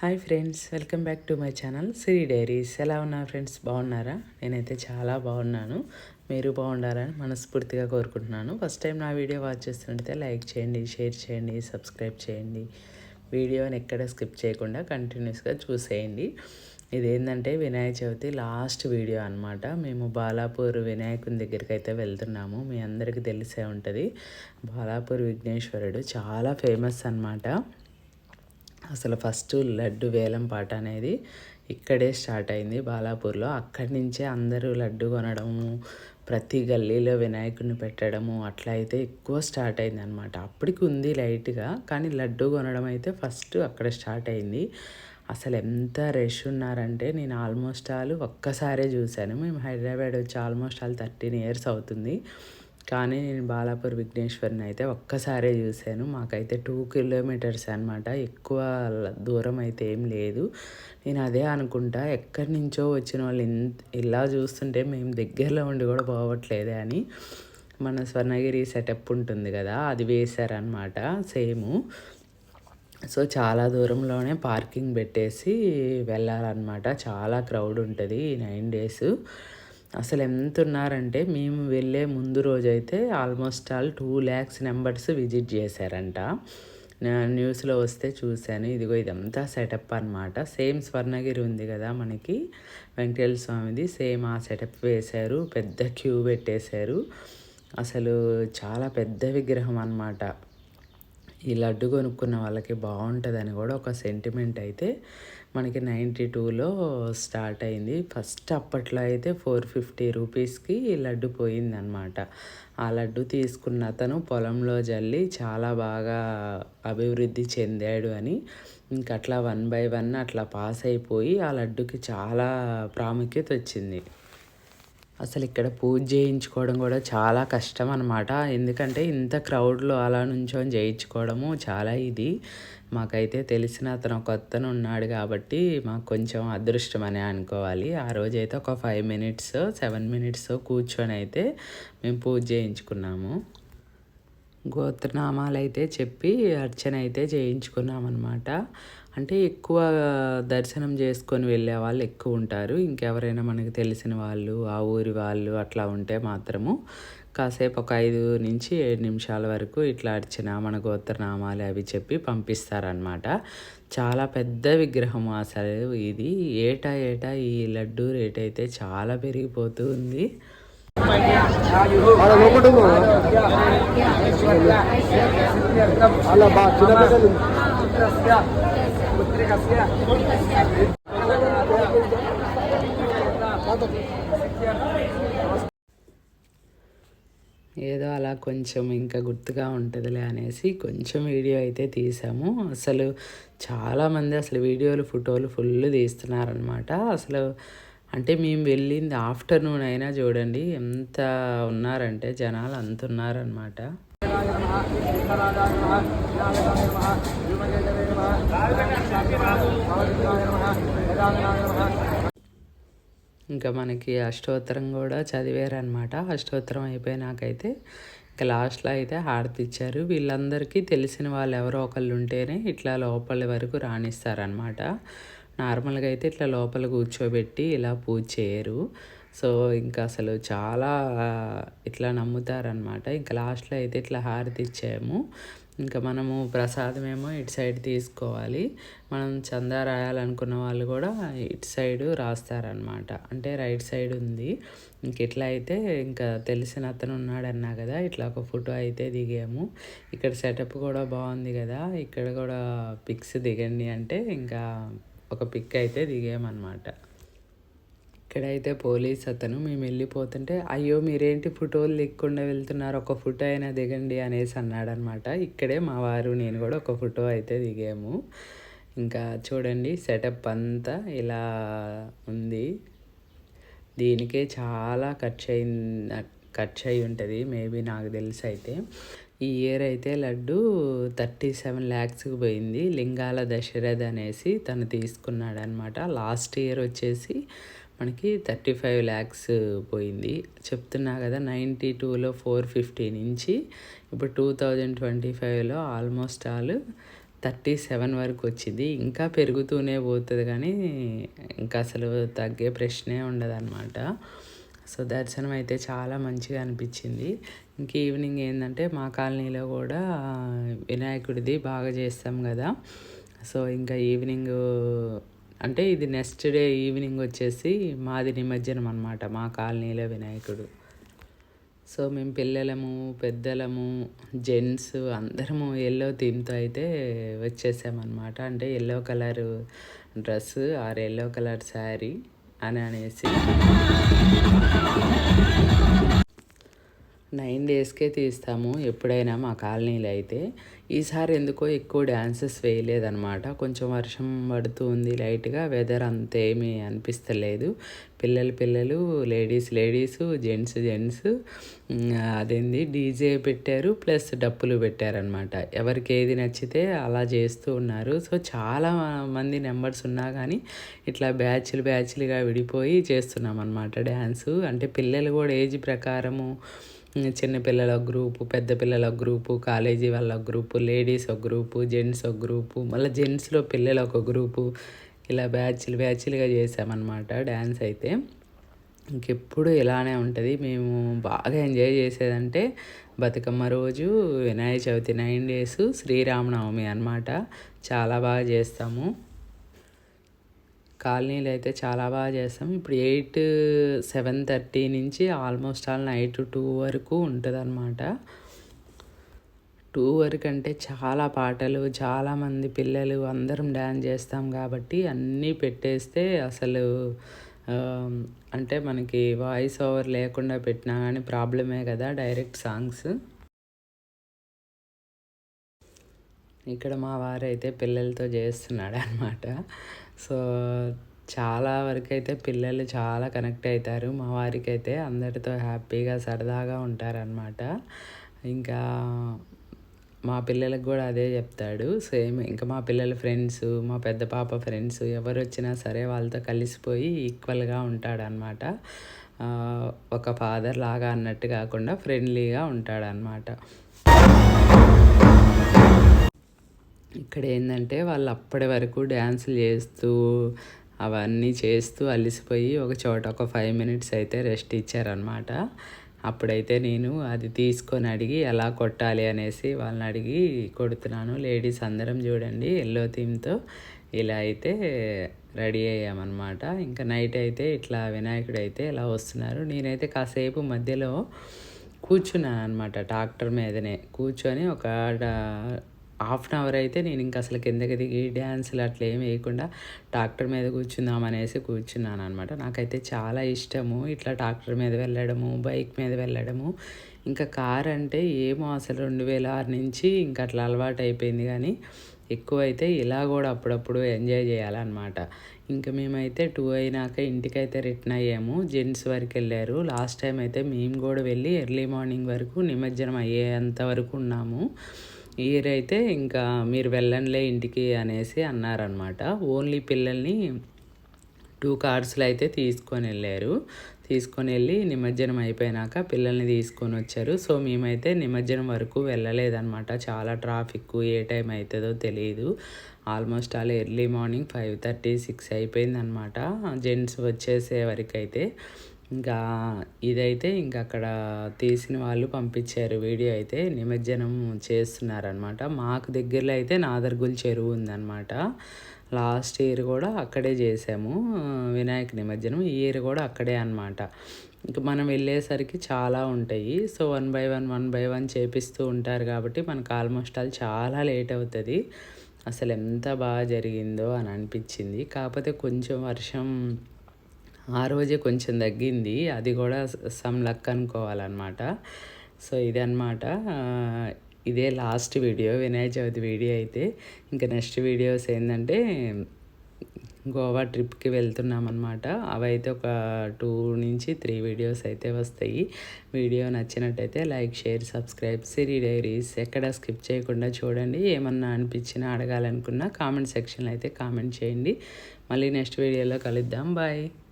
Hi friends welcome back to my channel Sri diaries. ఎలా ఉన్నారు friends? బాగున్నారా? నేనైతే చాలా బాగున్నాను. మీరు బాగుండాలని మనస్ఫూర్తిగా కోరుకుంటున్నాను. ఫస్ట్ టైం నా వీడియో వాచ్ చేస్తుంటే లైక్ చేయండి షేర్ చేయండి సబ్స్క్రైబ్ చేయండి. వీడియోని ఎక్కడ స్కిప్ చేయకుండా కంటిన్యూస్గా చూసేయండి. ఇదేంటంటే వినాయక చవితి లాస్ట్ వీడియో అనమాట మేము బాలాపూర్ వినాయకుని దగ్గరికి అయితే వెళ్తున్నాము. మీ అందరికీ తెలిసే ఉంటుంది. బాలాపూర్ విఘ్నేశ్వరుడు చాలా ఫేమస్ అనమాట అసలు ఫస్ట్ లడ్డు వేలం పాట అనేది ఇక్కడే స్టార్ట్ అయింది బాలాపూర్లో. అక్కడి నుంచే అందరూ లడ్డు కొనడము ప్రతి గల్లీలో వినాయకుడిని పెట్టడము అట్లా అయితే ఎక్కువ స్టార్ట్ అయింది అనమాట అప్పటికి ఉంది లైట్గా కానీ లడ్డు కొనడం అయితే ఫస్ట్ అక్కడ స్టార్ట్ అయింది. అసలు ఎంత రష్ ఉన్నారంటే నేను ఆల్మోస్ట్ ఆల్ ఒక్కసారే చూశాను. మేము హైదరాబాద్ వచ్చి ఆల్మోస్ట్ ఆల్ థర్టీన్ ఇయర్స్ అవుతుంది. కానీ నేను బాలాపూర్ విఘ్నేశ్వరిని అయితే ఒక్కసారే చూశాను. మాకైతే టూ కిలోమీటర్స్ అనమాట ఎక్కువ దూరం అయితే ఏం లేదు. నేను అదే అనుకుంటా ఎక్కడి నుంచో వచ్చిన వాళ్ళు ఇలా చూస్తుంటే మేము దగ్గరలో ఉండి కూడా పోవట్లేదే అని మన స్వర్ణగిరి సెటప్ ఉంటుంది కదా అది వేశారనమాట సేము సో చాలా దూరంలోనే పార్కింగ్ పెట్టేసి వెళ్ళాలన్నమాట. చాలా క్రౌడ్ ఉంటుంది ఈ నైన్ డేస్ అసలు ఎంత ఉన్నారంటే మేము వెళ్ళే ముందు రోజైతే almost all two lakhs numbers visit చేశారంట. న్యూస్లో వస్తే చూశాను. ఇదిగో ఇదంతా సెటప్ అనమాట సేమ్ స్వర్ణగిరి ఉంది కదా మనకి. వెంకటేశ్వర స్వామిది సేమ్ ఆ సెటప్ వేశారు. పెద్ద క్యూ పెట్టేశారు. అసలు చాలా పెద్ద విగ్రహం అనమాట ఈ లడ్డు కొనుక్కున్న వాళ్ళకి బాగుంటుందని కూడా ఒక సెంటిమెంట్ అయితే మనకి నైంటీ టూలో స్టార్ట్ అయింది. ఫస్ట్ అప్పట్లో అయితే ఫోర్ ఫిఫ్టీ రూపీస్కి లడ్డు పోయిందనమాట ఆ లడ్డు తీసుకున్న అతను పొలంలో జల్లి చాలా బాగా అభివృద్ధి చెందాడు అని. ఇంక అట్లా వన్ బై వన్ అట్లా పాస్ అయిపోయి ఆ లడ్డుకి చాలా ప్రాముఖ్యత వచ్చింది. అసలు ఇక్కడ పూజ చేయించుకోవడం కూడా చాలా కష్టం అనమాట ఎందుకంటే ఇంత క్రౌడ్లో అలా నుంచొని చేయించుకోవడము చాలా ఇది. మాకైతే తెలిసిన అతను ఒక అతను ఉన్నాడు కాబట్టి మాకు కొంచెం అదృష్టం అనే అనుకోవాలి. ఆ రోజైతే ఒక ఫైవ్ మినిట్స్ సెవెన్ మినిట్స్ కూర్చొని అయితే మేము పూజ చేయించుకున్నాము. గోత్రనామాలు అయితే చెప్పి అర్చన అయితే చేయించుకున్నామన్నమాట. అంటే ఎక్కువ దర్శనం చేసుకొని వెళ్ళే వాళ్ళు ఎక్కువ ఉంటారు. ఇంకెవరైనా మనకు తెలిసిన వాళ్ళు ఆ ఊరి వాళ్ళు అట్లా ఉంటే మాత్రము కాసేపు ఒక ఐదు నుంచి ఏడు నిమిషాల వరకు ఇట్లా అర్చన మన గోత్రనామాలు అవి చెప్పి పంపిస్తారనమాట చాలా పెద్ద విగ్రహం అసలు ఇది. ఏటా ఏటా ఈ లడ్డు రేట్ అయితే చాలా పెరిగిపోతూ ఉంది. ఏదో అలా కొంచెం ఇంకా గుర్తుగా ఉంటుందిలే అనేసి కొంచెం వీడియో అయితే తీసాము. అసలు చాలామంది అసలు వీడియోలు ఫోటోలు ఫుల్ తీస్తున్నారనమాట అసలు అంటే మేము వెళ్ళింది ఆఫ్టర్నూన్ అయినా చూడండి ఎంత ఉన్నారంటే జనాలు అంత ఉన్నారనమాట ఇంకా మనకి అష్టోత్తరం కూడా చదివారనమాట అష్టోత్తరం అయిపోయినాకైతే ఇంకా లాస్ట్లో అయితే హారతి ఇచ్చారు వీళ్ళందరికీ తెలిసిన వాళ్ళు ఎవరో ఒకళ్ళు ఉంటేనే ఇట్లా లోపల వరకు రాణిస్తారనమాట నార్మల్గా అయితే ఇట్లా లోపల కూర్చోబెట్టి ఇలా పూజ చేయరు. సో ఇంకా అసలు చాలా ఇట్లా నమ్ముతారనమాట ఇంకా లాస్ట్లో అయితే ఇట్లా హారతి ఇచ్చాము ఇంకా మనము ప్రసాదం ఏమో ఇటు సైడ్ తీసుకోవాలి. మనం చందా రాయాలనుకున్న వాళ్ళు కూడా ఇటు సైడు రాస్తారనమాట అంటే రైట్ సైడ్ ఉంది. ఇంక ఇట్లా అయితే ఇంకా తెలిసిన అతను ఉన్నాడన్నా కదా ఇట్లా ఒక ఫోటో అయితే దిగాము. ఇక్కడ సెటప్ కూడా బాగుంది కదా ఇక్కడ కూడా పిక్స్ దిగండి అంటే ఇంకా ఒక పిక్ అయితే దిగామన్నమాట. ఇక్కడైతే పోలీస్ అతను మేము వెళ్ళిపోతుంటే అయ్యో మీరేంటి ఫోటోలు లేకుండా వెళ్తున్నారు? ఒక ఫోటో అయినా దిగండి అనేసి అన్నాడనమాట. ఇక్కడే మా వారు నేను కూడా ఒక ఫోటో అయితే దిగాము. ఇంకా చూడండి సెటప్ అంతా ఇలా ఉంది. దీనికే చాలా ఖర్చు అయింది ఖర్చు అయి ఉంటుంది మేబీ నాకు తెలిసి అయితే. ఈ ఇయర్ అయితే లడ్డు థర్టీ సెవెన్ ల్యాక్స్కి పోయింది. లింగాల దశరథ్ అనేసి తను తీసుకున్నాడు అనమాట లాస్ట్ ఇయర్ వచ్చేసి మనకి థర్టీ ఫైవ్ ల్యాక్స్ పోయింది. చెప్తున్నా కదా నైంటీ టూలో ఫోర్ ఫిఫ్టీ నుంచి ఇప్పుడు టూ థౌజండ్ ట్వంటీ ఫైవ్లో ఆల్మోస్ట్ ఆల్ థర్టీ సెవెన్ వరకు వచ్చింది. ఇంకా పెరుగుతూనే పోతుంది కానీ ఇంకా అసలు తగ్గే ప్రశ్నే ఉండదన్నమాట. సో దర్శనం అయితే చాలా మంచిగా అనిపించింది. ఇంక ఈవినింగ్ ఏంటంటే మా కాలనీలో కూడా వినాయకుడిది బాగా చేస్తాం కదా. సో ఇంకా ఈవినింగ్ అంటే ఇది నెక్స్ట్ డే ఈవినింగ్ వచ్చేసి మాది నిమజ్జనం అనమాట మా కాలనీలో వినాయకుడు. సో మేము పిల్లలము పెద్దలము జెంట్స్ అందరము ఎల్లో థీమ్తో అయితే వచ్చేసామన్నమాట అంటే yellow colour dress or yellow colour sari అని అనేసి. నైన్ డేస్కే తీస్తాము ఎప్పుడైనా మా కాలనీలో అయితే. ఈసారి ఎందుకో ఎక్కువ డ్యాన్సెస్ వేయలేదనమాట కొంచెం వర్షం పడుతుంది లైట్గా వెదర్ అంతేమీ అనిపిస్తలేదు. పిల్లలు పిల్లలు లేడీస్ లేడీస్ జెంట్స్ జెంట్స్ అదేంది డీజే పెట్టారు ప్లస్ డప్పులు పెట్టారనమాట ఎవరికి ఏది నచ్చితే అలా చేస్తూ ఉన్నారు. సో చాలా మంది నెంబర్స్ ఉన్నా కానీ ఇట్లా బ్యాచ్లు బ్యాచ్లుగా విడిపోయి చేస్తున్నాం అనమాట డ్యాన్సు అంటే పిల్లలు కూడా ఏజ్ ప్రకారము చిన్నపిల్లల గ్రూపు పెద్ద పిల్లల గ్రూపు కాలేజీ వాళ్ళ గ్రూపు లేడీస్ ఒక గ్రూపు జెంట్స్ ఒక గ్రూపు మళ్ళీ జెంట్స్లో పిల్లలు ఒక గ్రూపు. ఇలా బ్యాచ్లు బ్యాచ్లుగా చేసామన్నమాట డ్యాన్స్ అయితే. ఇంకెప్పుడు ఇలానే ఉంటుంది. మేము బాగా ఎంజాయ్ చేసేదంటే బతుకమ్మ రోజు వినాయక చవితి నైన్ డేస్ శ్రీరామనవమి అనమాట చాలా బాగా చేస్తాము. కాలనీలు అయితే చాలా బాగా చేస్తాం. ఇప్పుడు ఎయిట్ సెవెన్ థర్టీ నుంచి ఆల్మోస్ట్ ఆల్ నైట్ టూ వరకు ఉంటుంది అనమాట టూ వరకు అంటే చాలా పాటలు చాలామంది పిల్లలు అందరం డ్యాన్స్ చేస్తాం కాబట్టి అన్నీ పెట్టేస్తే అసలు అంటే మనకి వాయిస్ ఓవర్ లేకుండా పెట్టినా కానీ ప్రాబ్లమే కదా డైరెక్ట్ సాంగ్స్. ఇక్కడ మా వారైతే పిల్లలతో చేస్తున్నాడు అనమాట సో చాలా వరకు అయితే పిల్లలు చాలా కనెక్ట్ అవుతారు మా వారికి అయితే అందరితో హ్యాపీగా సరదాగా ఉంటారనమాట ఇంకా మా పిల్లలకు కూడా అదే చెప్తాడు. సేమ్ ఇంకా మా పిల్లల ఫ్రెండ్స్ మా పెద్ద పాప ఫ్రెండ్స్ ఎవరు వచ్చినా సరే వాళ్ళతో కలిసిపోయి ఈక్వల్గా ఉంటాడనమాట ఒక ఫాదర్ లాగా అన్నట్టు కాకుండా ఫ్రెండ్లీగా ఉంటాడనమాట ఇక్కడ ఏంటంటే వాళ్ళు అప్పటి వరకు డ్యాన్సులు చేస్తూ అవన్నీ చేస్తూ అలిసిపోయి ఒక చోట ఒక ఫైవ్ మినిట్స్ అయితే రెస్ట్ ఇచ్చారనమాట అప్పుడైతే నేను అది తీసుకొని అడిగి ఎలా కొట్టాలి అనేసి వాళ్ళని అడిగి కొడుతున్నాను. లేడీస్ అందరం చూడండి ఎల్లో థీమ్తో ఇలా అయితే రెడీ అయ్యామన్నమాట. ఇంకా నైట్ అయితే ఇట్లా వినాయకుడు అయితే ఇలా వస్తున్నారు నేనైతే కాసేపు మధ్యలో కూర్చున్నాను అనమాట ట్రాక్టర్ మీదనే. కూర్చొని ఒక హాఫ్ అన్ అవర్ అయితే నేను ఇంకా అసలు కిందకి దిగి డ్యాన్సులు అట్లా ఏం వేయకుండా ట్రాక్టర్ మీద కూర్చుందామనేసి కూర్చున్నాను అనమాట నాకైతే చాలా ఇష్టము ఇట్లా ట్రాక్టర్ మీద వెళ్ళడము బైక్ మీద వెళ్ళడము. ఇంకా కార్ అంటే ఏమో అసలు రెండు వేల ఆరు నుంచి ఇంకా అట్లా అలవాటు అయిపోయింది కానీ ఎక్కువ అయితే ఇలా కూడా అప్పుడప్పుడు ఎంజాయ్ చేయాలన్నమాట. ఇంకా మేమైతే టూ అయినాక ఇంటికైతే రిటర్న్ అయ్యాము. జెంట్స్ వరకు వెళ్ళారు. లాస్ట్ టైం అయితే మేము కూడా వెళ్ళి ఎర్లీ మార్నింగ్ వరకు నిమజ్జనం అయ్యేంత వరకు ఉన్నాము. ఇయర్ అయితే ఇంకా మీరు వెళ్ళండిలే ఇంటికి అనేసి అన్నారనమాట ఓన్లీ పిల్లల్ని టూ కార్స్లో అయితే తీసుకొని వెళ్ళారు. తీసుకొని వెళ్ళి నిమజ్జనం అయిపోయినాక పిల్లల్ని తీసుకొని వచ్చారు. సో మేమైతే నిమజ్జనం వరకు వెళ్ళలేదన్నమాట. చాలా ట్రాఫిక్ ఏ టైం అవుతుందో తెలియదు ఆల్మోస్ట్ అలా early morning five thirty six అయిపోయిందనమాట జెంట్స్ వచ్చేసే వరకు అయితే ఇంకా ఇదైతే ఇంకా అక్కడ తీసిన వాళ్ళు పంపించారు వీడియో అయితే నిమజ్జనం చేస్తున్నారనమాట మాకు దగ్గరలో అయితే నాదర్గుల్ చెరువు ఉందన్నమాట. లాస్ట్ ఇయర్ కూడా అక్కడే చేసాము. వినాయక నిమజ్జనం ఈ ఇయర్ కూడా అక్కడే అనమాట ఇంకా మనం వెళ్ళేసరికి చాలా ఉంటాయి. So one by one one by one చేపిస్తూ ఉంటారు కాబట్టి మనకు ఆల్మోస్ట్ ఆల్ చాలా లేట్ అవుతుంది. అసలు ఎంత బాగా జరిగిందో అని అనిపించింది. కాకపోతే కొంచెం వర్షం ఆ రోజే కొంచెం తగ్గింది. అది కూడా సమ్ లక్ అనుకోవాలన్నమాట. సో ఇదన్నమాట. ఇదే last video Vinayaka Chavithi video అయితే. ఇంకా నెక్స్ట్ వీడియోస్ ఏంటంటే గోవా ట్రిప్కి వెళ్తున్నాం అనమాట అవైతే ఒక టూ నుంచి త్రీ వీడియోస్ అయితే వస్తాయి. వీడియో నచ్చినట్టయితే like share subscribe Siri diaries ఎక్కడ స్కిప్ చేయకుండా చూడండి. ఏమన్నా అనిపించినా అడగాలనుకున్నా కామెంట్ సెక్షన్లో అయితే కామెంట్ చేయండి. మళ్ళీ నెక్స్ట్ వీడియోలో కలుద్దాం. బాయ్.